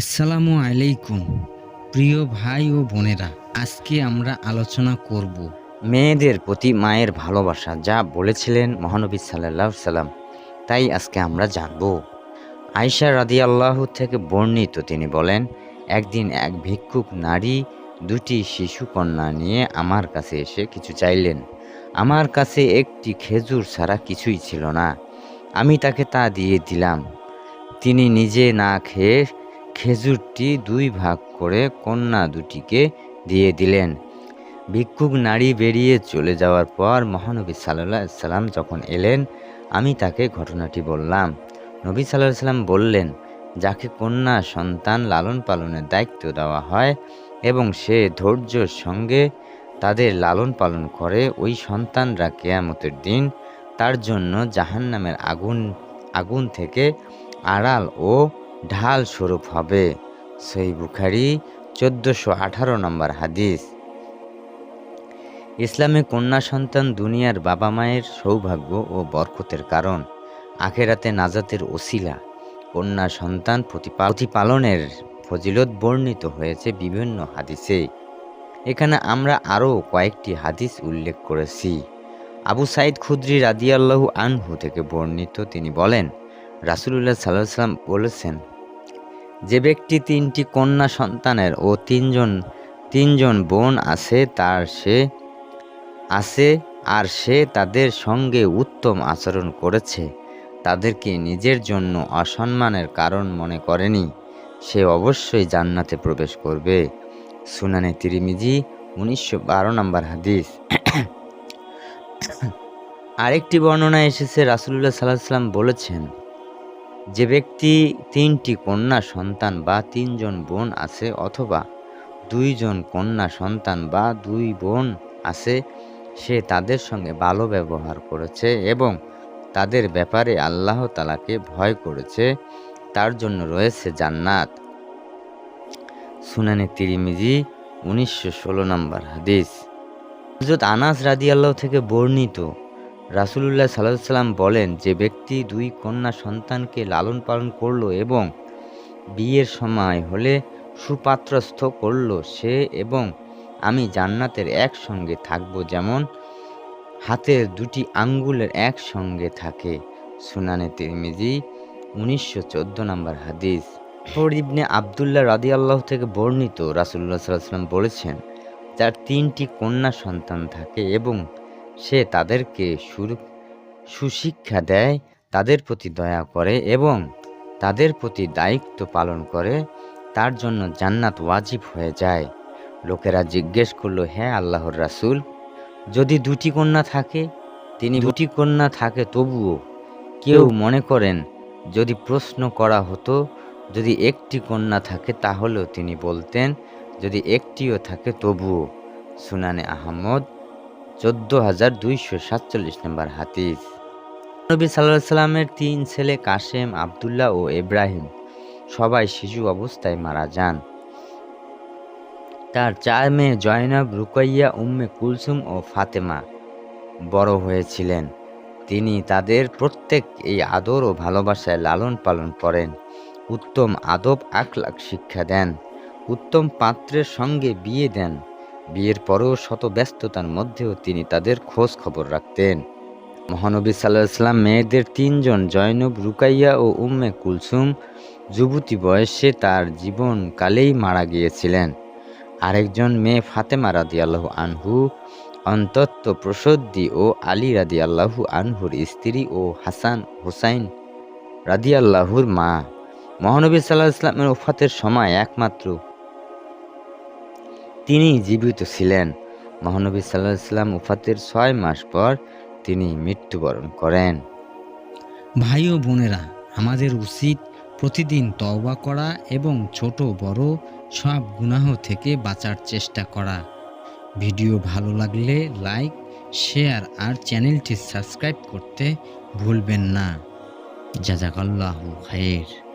আসসালামু আলাইকুম, প্রিয় ভাই ও বোনেরা। আজকে আমরা আলোচনা করব মেয়েদের প্রতি মায়ের ভালোবাসা, যা বলেছিলেন মহানবী সাল্লাহ সাল্লাম। তাই আজকে আমরা জানব। আয়সা রাদি আল্লাহ থেকে বর্ণিত, তিনি বলেন, একদিন এক ভিক্ষুক নারী দুটি শিশু কন্যা নিয়ে আমার কাছে এসে কিছু চাইলেন। আমার কাছে একটি খেজুর ছাড়া কিছুই ছিল না। আমি তাকে তা দিয়ে দিলাম। তিনি নিজে না খেয়ে খেজুরটি দুই ভাগ করে কন্যা দুটিকে দিয়ে দিলেন। ভিক্ষুক নারী বেরিয়ে চলে যাওয়ার পর মহানবী সাল্লাহ সাল্লাম যখন এলেন, আমি তাকে ঘটনাটি বললাম। নবী সাল্লাহ সাল্লাম বললেন, যাকে কন্যা সন্তান লালন পালনের দায়িত্ব দেওয়া হয় এবং সে ধৈর্যর সঙ্গে তাদের লালন পালন করে, ওই সন্তানরা কেয়ামতের দিন তার জন্য জাহান্নামের আগুন আগুন থেকে আড়াল ও ঢাল স্বরূপ হবে। সই বুখারি, চোদ্দোশো আঠারো নম্বর হাদিস। ইসলামে কন্যা সন্তান দুনিয়ার বাবা মায়ের সৌভাগ্য ও বরকতের কারণ। আখেরাতে নাজাতের ওসিলা। কন্যা সন্তান প্রতিপা- প্রতিপালনের ফজিলত বর্ণিত হয়েছে বিভিন্ন হাদিসে। এখানে আমরা আরও কয়েকটি হাদিস উল্লেখ করেছি। আবু সাইদ খুদ্রি রাদিয়াল্লাহু আনহু থেকে বর্ণিত। তিনি বলেন রাসুলুল্লাহ সাল্লাহ সাল্লাম বলেছেন, যে ব্যক্তি তিনটি কন্যা সন্তানের ও তিনজন তিনজন বোন আছে, তার সে আছে, আর সে তাদের সঙ্গে উত্তম আচরণ করেছে। তাদেরকে নিজের জন্য অসম্মানের কারণ মনে করেনি। সে অবশ্যই জান্নাতে প্রবেশ করবে। সুনানে তিরিমিজি, উনিশশো বারো নম্বর হাদিস। আরেকটি বর্ণনা এসেছে, রাসুলুল্লাহ সাল্লাহ সাল্লাম বলেছেন যে ব্যক্তি তিনটি কন্যা সন্তান বা তিনজন বোন আছে অথবা দুইজন কন্যা সন্তান বা দুই বোন আছে, সে তাদের সঙ্গে ভালো ব্যবহার করেছে এবং তাদের ব্যাপারে আল্লাহ তালাকে ভয় করেছে, তার জন্য রয়েছে জান্নাত। সুনানি তিরিমিজি, উনিশশো ষোলো নম্বর হাদিস। হজরত আনাস রাদি আল্লাহ থেকে বর্ণিত রাসুলুল্লাহ সাল্লাহ সাল্লাম বলেন যে ব্যক্তি দুই কন্যা সন্তানকে লালন পালন করল এবং বিয়ের সময় হলে সুপাত্রস্থ করল, সে এবং আমি জান্নাতের একসঙ্গে থাকব যেমন হাতের দুটি আঙ্গুলের একসঙ্গে থাকে। সুনানে তিরমিজি, উনিশশো চোদ্দ নম্বর হাদিস। ফর ইবনে আবদুল্লাহ রাদি আল্লাহ থেকে বর্ণিত রাসুল্লাহ সাল্লাহ সাল্লাম বলেছেন, যার তিনটি কন্যা সন্তান থাকে এবং সে তাদেরকে সুর- সুশিক্ষা দেয়, তাদের প্রতি দয়া করে এবং তাদের প্রতি দায়িত্ব পালন করে, তার জন্য জান্নাত ওয়াজিব হয়ে যায়। লোকেরা জিজ্ঞেস করল হ্যাঁ আল্লাহর রাসূল, যদি দুটি কন্যা থাকে? তিনি দুটি কন্যা থাকে তবুও কেউ মনে করেন, যদি প্রশ্ন করা হতো, যদি একটি কন্যা থাকে তাহলেও তিনি বলতেন, যদি একটিও থাকে তবুও। সুনানে আহমদ চোদ্দ হাজার দুইশো সাতচল্লিশ নম্বর হাদিস। নবী সাল্লাহ সাল্লামের তিন ছেলে কাশেম আবদুল্লাহ ও ইব্রাহিম, সবাই শিশু অবস্থায় মারা যান। তার চার মেয়ে জয়নব, রুকাইয়া, উম্মে কুলসুম ও ফাতেমা বড় হয়েছিলেন। তিনি তাদের প্রত্যেক এই আদর ও ভালোবাসায় লালন পালন করেন। উত্তম আদব আখলাক শিক্ষা দেন। উত্তম পাত্রের সঙ্গে বিয়ে দেন। বিয়ের পরও শত ব্যস্ততার মধ্যেও তিনি তাদের খোঁজ খবর রাখতেন। মহানবী সাল্লাহ সাল্লাম মেয়েদের তিনজন, জয়নব, রুকাইয়া ও উম্মে কুলসুম, যুবতী বয়সে তার জীবন কালেই মারা গিয়েছিলেন। আরেকজন মেয়ে ফাতেমা রাদি আল্লাহ আনহু, অন্তত্ব প্রসদ্দি ও আলী রাদি আল্লাহু আনহুর স্ত্রী ও হাসান হুসাইন রাদি আল্লাহুর মা। মহানবী সাল্লাহ ইসলামের ওফাতের সময় একমাত্র তিনি জীবিত ছিলেন। মহানবী সাল্লাহ ইসলাম উফাতের ছয় মাস পর তিনি মৃত্যুবরণ করেন। ভাই ও বোনেরা, আমাদের উচিত প্রতিদিন তওবা করা এবং ছোট বড় সব গুনাহ থেকে বাঁচার চেষ্টা করা। ভিডিও ভালো লাগলে লাইক, শেয়ার আর চ্যানেলটি সাবস্ক্রাইব করতে ভুলবেন না। জাজাকাল্লাহু খায়ের।